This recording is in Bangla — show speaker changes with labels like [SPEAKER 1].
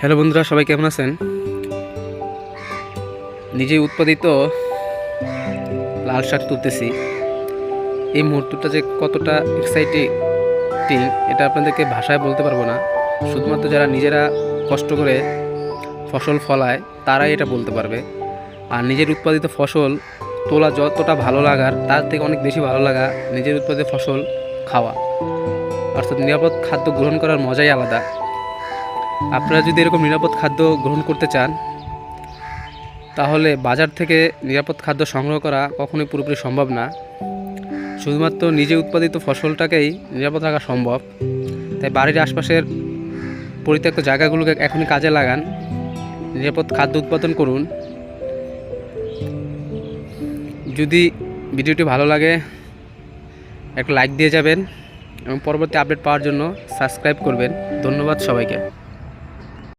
[SPEAKER 1] হ্যালো বন্ধুরা, সবাই কেমন আছেন? নিজে উৎপাদিত লাল শাক তুলতেছি। এই মুহূর্তটা যে কতটা এক্সাইটিং এটা আপনাদেরকে ভাষায় বলতে পারব না। শুধুমাত্র যারা নিজেরা কষ্ট করে ফসল ফলায়, তারাই এটা বলতে পারবে। আর নিজের উৎপাদিত ফসল তোলা যতটা ভালো লাগার, তার থেকে অনেক বেশি ভালো লাগা নিজের উৎপাদিত ফসল খাওয়া। অর্থাৎ নিরাপদ খাদ্য গ্রহণ করার মজাই আলাদা। আপনারা যদি এরকম নিরাপদ খাদ্য গ্রহণ করতে চান, তাহলে বাজার থেকে নিরাপদ খাদ্য সংগ্রহ করা কখনোই পুরোপুরি সম্ভব না। শুধুমাত্র নিজে উৎপাদিত ফসলটাকেই নিরাপদ রাখা সম্ভব। তাই বাড়ির আশপাশের পরিত্যক্ত জায়গাগুলোকে এখনই কাজে লাগান। নিরাপদ খাদ্য উৎপাদন করুন। যদি ভিডিওটি ভালো লাগে, একটা লাইক দিয়ে যাবেন এবং পরবর্তী আপডেট পাওয়ার জন্য সাবস্ক্রাইব করবেন। ধন্যবাদ সবাইকে।